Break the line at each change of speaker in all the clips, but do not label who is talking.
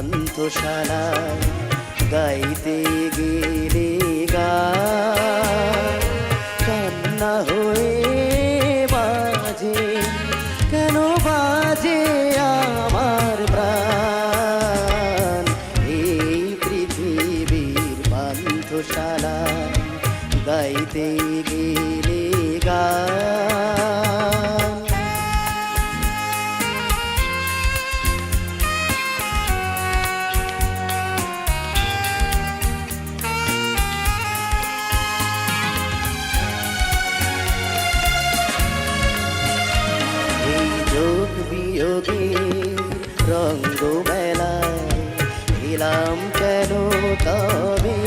পান্থশালায় গাইতে গেলে গান কান্না হয়ে বাজে, কেন বাজে আমার প্রাণ? এই পৃথিবীর পান্থশালায় গাইতে গেলে গান বিয়োগের রঙ্গমেলায় এলাম কেন তবে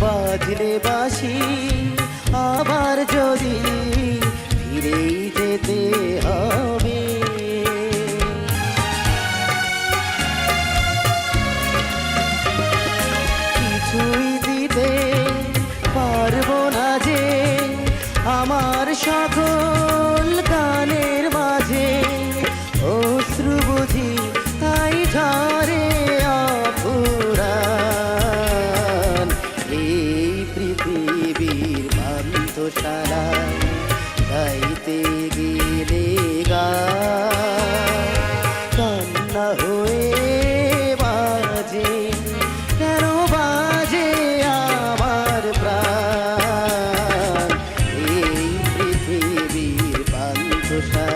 বাজলে বাসি আবার যদি ফিরেই যেতে হবে কিছুই দিতে পারব না যে আমার সকল থাকতে গেলে গা কান্না হয়ে বাজে কেন বাজে আমার প্রাণ? এই পৃথিবীর পান্তসা